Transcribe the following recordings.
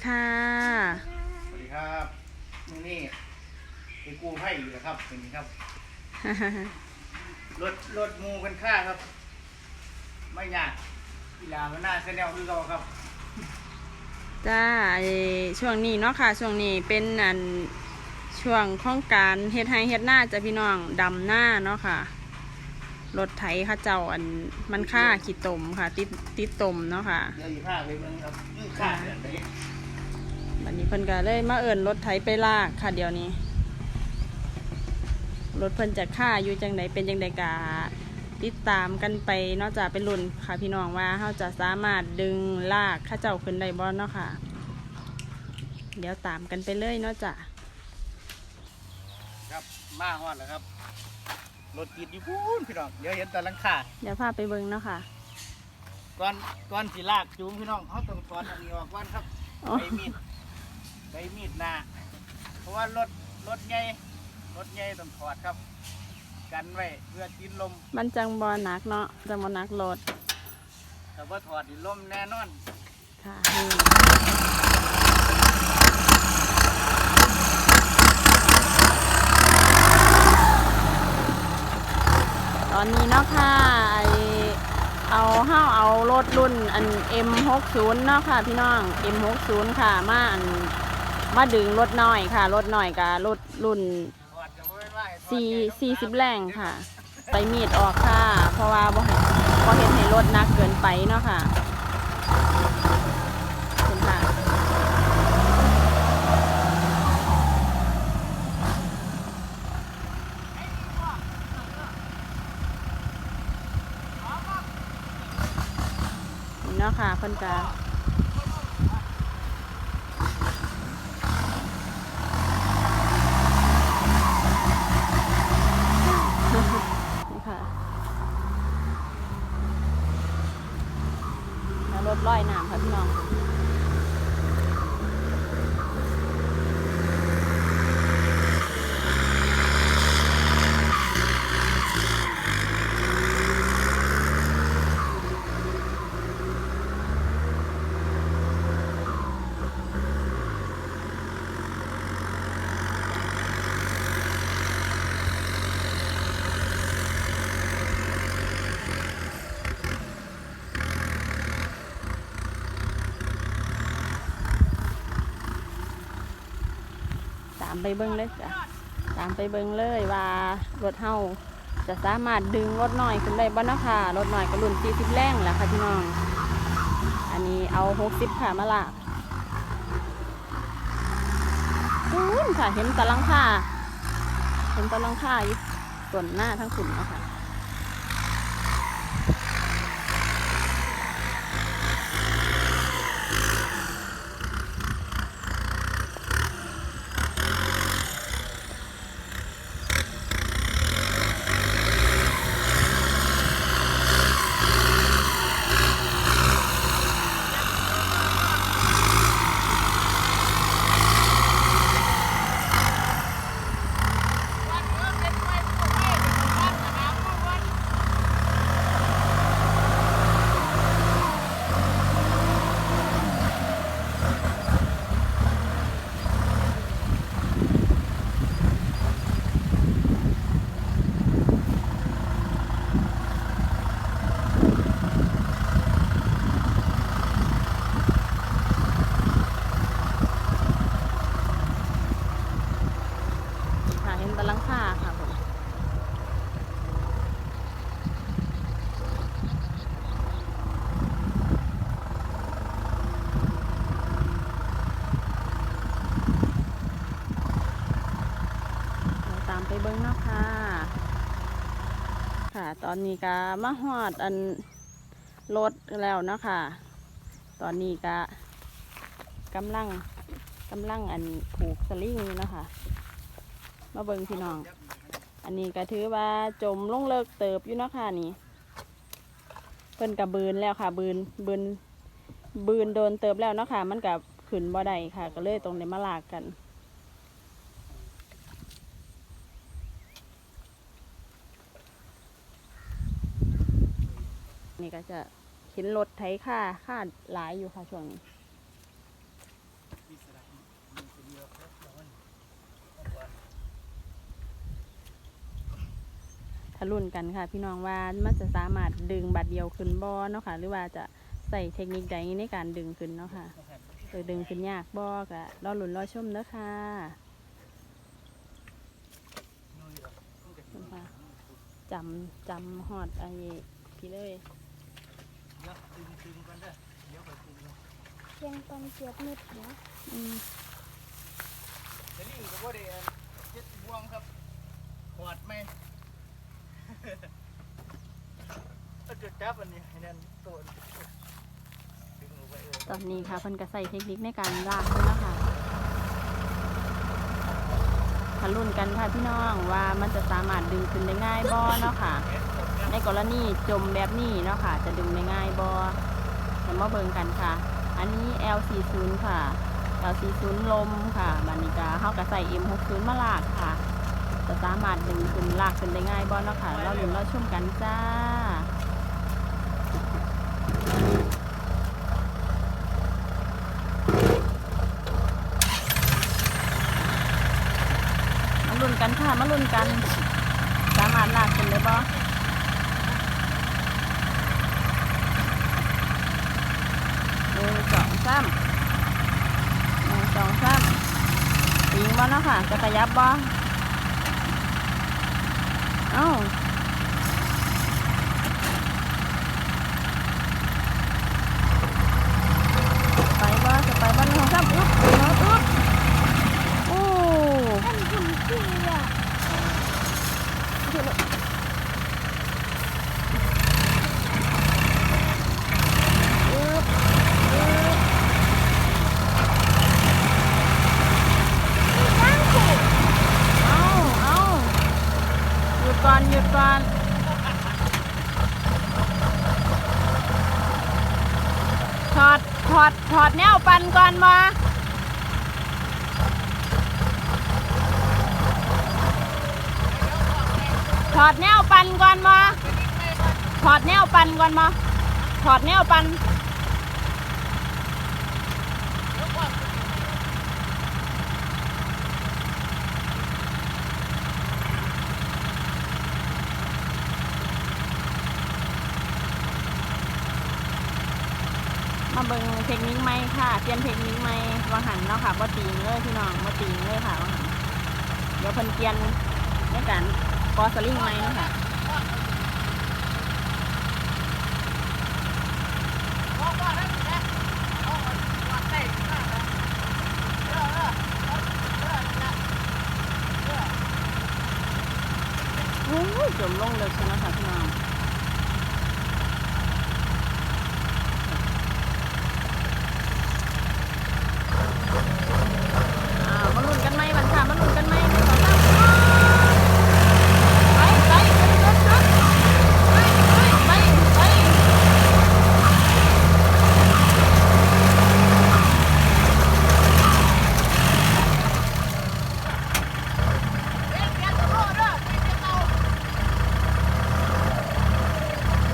วัสดีค่ะ สวัสดีครับนี่นี่ไอ้กูให้อยู่นะครับเป็นนี้ครับ รถรถหมูกันค่าครับ ไม่ยากกีฬามันน่าเสนอคือเราครับ จ้าไอ้ช่วงนี้เนาะค่ะ ช่วงนี้เป็นอันช่วงของการเฮ็ดไห้เฮ็ดหน้าจะพี่น้องดำหน้าเนาะค่ะ รถไถเข้าเจ้าอันมันค่าขีดตมค่ะ ติดติดตมเนาะค่ะ เดี๋ยวอยู่ข้าไปเมืองครับอื้อข้าเดือนไป บัดนี้เพิ่นก็เลยมาเอิ้นรถไถไปลากค่ะเดี๋ยวนี้ รถเพิ่นจะค่าอยู่จังใดเป็นจังใดกะติดตามกันไปเนอกจากเป็นรุ่นค่ะพี่น้องว่าเฮาจะสามารถดึงลากเข้าเจ้าขึ้นได้บ่เนาะค่ะ เดี๋ยวตามกันไปเลยเนาะจ้ะครับมาฮอดแล้วครับรถติดอยู่พูนพี่น้องเดี๋ยวเห็นแตะลังคาเดี๋ยวพาไปเบิ่งเนาะค่ะก่อนก่อนสิลากจูงพี่น้องเขาต้องถอนอันนี้ออกก่อนครับอ๋อใบมีด ใบมีดหนาเพราะว่ารถรถใหญ่รถใหญ่ต้องถอดครับ กันไว้เพื่อกินลมมันจังบ่หนักเนาะจังบ่หนักรถแต่ว่าถอดนี่ลมแน่นอนค่ะนี่ตอนนี้เนาะค่ะไอเอาห้าเอารถรุ่นอัน M60 เนาะค่ะพี่น้อง M60 ค่ะมาอัน มาดึงรถน้อยค่ะ รถน้อยกับรถรุ่นสี่สี่สิบแรงค่ะ ไปมีดออกค่ะ เพราะว่าบ่ให้บ่เห็นให้รถนักเกินไปเนาะค่ะเป็นค่ะนี่เนาะค่ะเพิ่นกานี่ค่ะแล้วรถร้อยน้ำค่ะพี่น้อง ตามไปเบิ้งเลยจ้ะตามไปเบิ้งเลยว่ารถเฮาจะสามารถดึงรถหน่อยขึ้นได้บ้านะค่ะรถหน่อยก็รุ่สิบแรงแหละค่ะพี่น้อง อันนี้เอาหกสิบค่ะมาละคุณค่ะเห็นตะลังค่าเห็นตะลังค่าอยู่ส่วนหน้าทั้งขุนเนาะคะค่ะเห็นตะลังค่าค่ะผมเดี๋ยวตามไปเบิ้งเนาะค่ะ ค่ะ ตอนนี้ก็มาหอดอันรถแล้วเนาะค่ะ ตอนนี้ก็กำลังกำลังอันผูกสลิงอยู่เนาะค่ะ มาเบิ่งพี่น้อง อันนี้ก็ถือว่าจมลงเลิกเติบอยู่เนาะค่ะนี่เพิ่นกับบืนแล้วค่ะ บืนบืนบืนโดนเติบแล้วเนาะค่ะ มันกับขึ้นบ่ได้ค่ะ ก็เลยตรงนี้มาลากกัน จะเห็นรถไถค่าค่าหลายอยู่ค่ะช่วงนี้ทะลุนกันค่ะ พี่น้องว่ามันจะสามารถดึงบัตรเดียวขึ้นบอเนาะค่ะ หรือว่าจะใส่เทคนิคใดในการดึงขึ้นเนาะค่ะเออดึงขึ้นยากบอกอะรอหลุนรอชมเนาะค่ะจำจำหอดไอ้พี่เลย พียงตอนเกียบมืดนะอืมเดี๋ยวนี้ก็บ่ได้อันเจ็ดบวงครับขวดไหมก็จะจับอันนี้ให้แนั่นตัวดึงออกไปเออตอนนี้ค่ะเพิ่นก็ใส่เทคนิคในการลากด้วยนะคะทะลุนกันค่ะพี่น้องว่ามันจะสามารถดึงขึ้นได้ง่ายบ่เนาะค่ะ ในกรณีจมแบบนี้เนาะค่ะ จะดึงได้ง่ายบ่เดี๋ยวมาเบิ่งกันค่ะ อันนี้ L40 ค่ะ L40 ลมค่ะบันนี้ก็เฮาก็ใส่ M60 มาลากค่ะจะสามารถดึงขึ้นลากขึ้นได้ง่ายบ่เนาะค่ะ เราลุ้นเราชมกันจ้ามาลุ้นกันค่ะ มาลุ้นกัน สามารถลากขึ้นได้บ่้ำหนึ่งสองซ้ำปิงบ้านะค่ะ จะขยับบอลเอ้าไปบอลจะไปบ้านึ่องซ้ำอุ๊บอุ๊บโอ้ท่านทำเพื่อ นวปันก่อนมาถอดแนวปันก่อนมาถอดแนวปันก่อนมาถอดแนวปัน มาเบิ่งเทคนิคใหมค่ะเปลี่ยนเทคนิคใหม่วางหันเนาะค่ะบ่ตีงเลยพี่น้องบ่ตีงเลยค่ะวางหันเดี๋ยวเพิ่นเปลี่ยนในการกอสลิงใหมเนาะค่ะโอ้ยจมลงเลยใช่ไหมคะพี่น้อง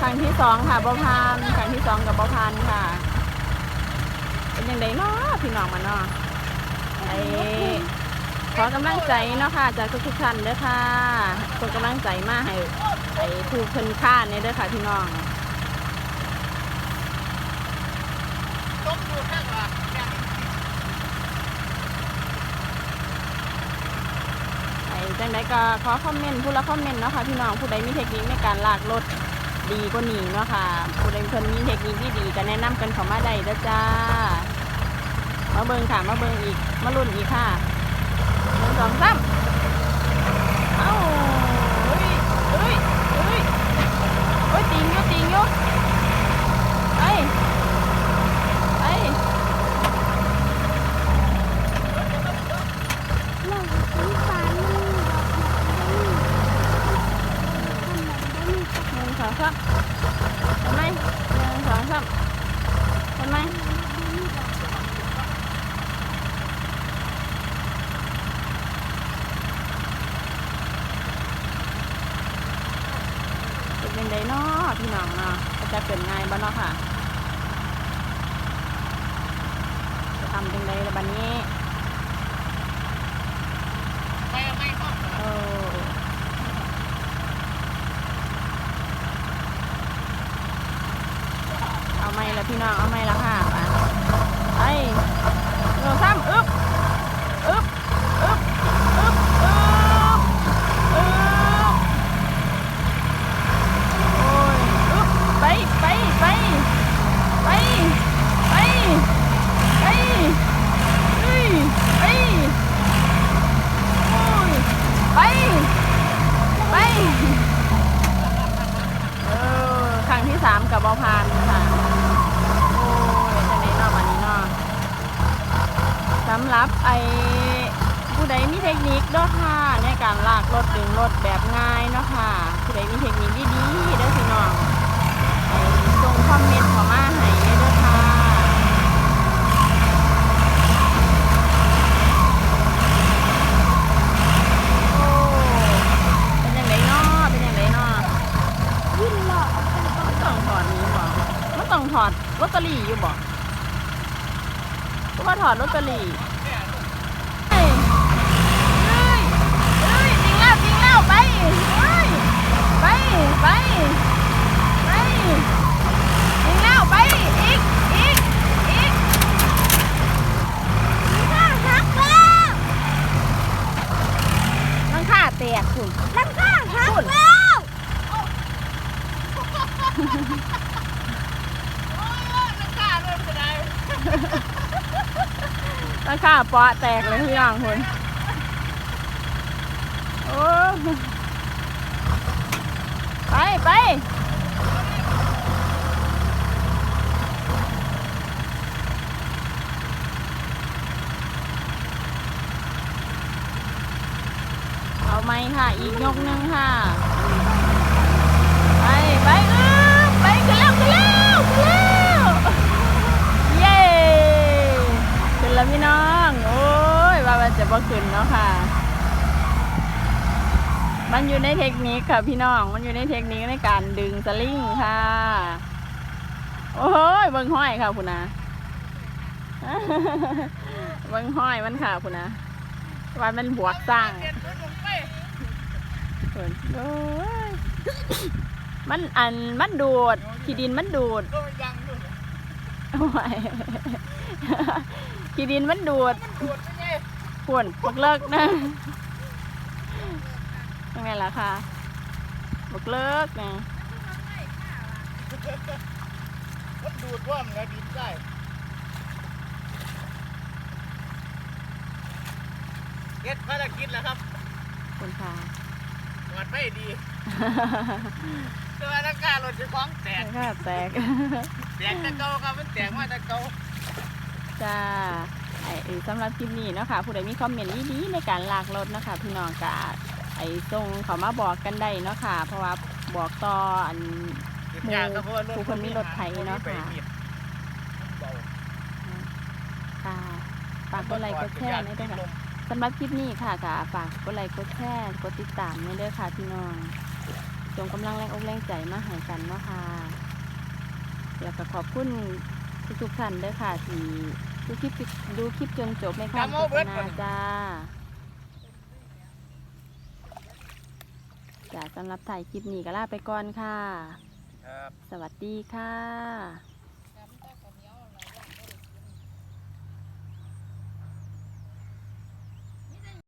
ครั้งที่สองค่ะบอพานครั้งที่สองกับบอพานค่ะ เป็นยังไงเนาะพี่น้องมันเนาะไอขอกำลังใจเนาะค่ะจากทุกๆท่านเด้อค่ะกดกำลังใจมาให้ไอ้ผู้เพิ่นค่าเนี่ยเด้อค่ะพี่น้องไอ้จังไดก็ขอคอมเมนต์ผู้ละคอมเมนต์เนาะค่ะพี่น้องผู้ใดมีเทคนิคในการลากรถ ดีกว่านี้เนาะค่ะผู้ใดเพิ่นมีเทคนิคที่ดีก็แนะนำกันเข้ามาได้เด้อจ้า มาเบิ่งค่ะ มาเบิ่งอีก มาลุ่นอีกค่ะหนึ่งสองสามเอ้าเฮ้ยเฮ้ยเฮ้ยเฮ้ยติงอยู่ติงอยู่ จังไดละบัดนี้ไม่ไม่ก็เอเอาไม่ละพี่น้องเอาไม่ละ อดลอตเตอรี่เฮ้ยเฮ้ยเฮ้ยจริงแล้วจริงแล้วไปเฮ้ยไปไปไปจริงแล้วไปอีกอีกอีก ข้าหักแล้ว นังค่าแตกคุณ ลังข้าหักแล้ว นังค่าเปะแตกเลยพี่น้องคุณโอ้ไปไปเอาไหมค่ะ อีกยกหนึงค่ะ พี่น้อง โอ้ยว่ามันจะบ่ขึ้นเนาะค่ะ มันอยู่ในเทคนิคค่ะพี่น้อง มันอยู่ในเทคนิคในการดึงสลิงค่ะ โอ้ยเบิ่งห้อยค่ะคุณนะเบิ่งห้อยมันค่ะคุณนะว่ามันบวกสร้างเนโอ้ยมันอันมันดูดขี้ดินมันดูด ก็ยังอยู่โอ้ยขี้ดินมันดูดมันดูดไปไงปวนบักเลิกนะยังไงล่ะคะบักเลิกนะมันดูดว่ามันแล้วดินได้เก็ดภารกิจแล้วครับคุณค่ะหวดไม่ดีแต่ว่าร่างกายรถจะคล้องแตกค่ะแตก แตกแต่เก่าครับมันแตกมาแต่เก่าจ้าไอ้เอ่อสำหรับคลิปนี้เนาะค่ะผู้ใดมีคอมเมนต์ดีๆในการลากรถเนาะคะพี่น้องกะไอ้ทรงเขามาบอกกันได้เนาะค่ะ เพราะว่าบอกต่ออันเก็บยากครับเพราะว่ารถผู้คนมีรถไถเนาะค่ะเบาค่ะฝากกดไลค์กดแชร์ในด้วยค่ะสำหรับคลิปนี้ค่ะก็ฝากกดไลค์กดแชร์กดติดตามในเด้อค่ะพี่น้องส่งกำลังแรงอกแรงใจมาให้กันเนาะค่ะ แล้วก็ขอบคุณทุกๆท่านเด้อค่ะที่ดูคลิปดูคลิปจนจบในคำโฆษณาจ้าจ้าสำหรับถ่ายคลิปนี้ก็ลาไปก่อนค่ะครับสวัสดีค่ะ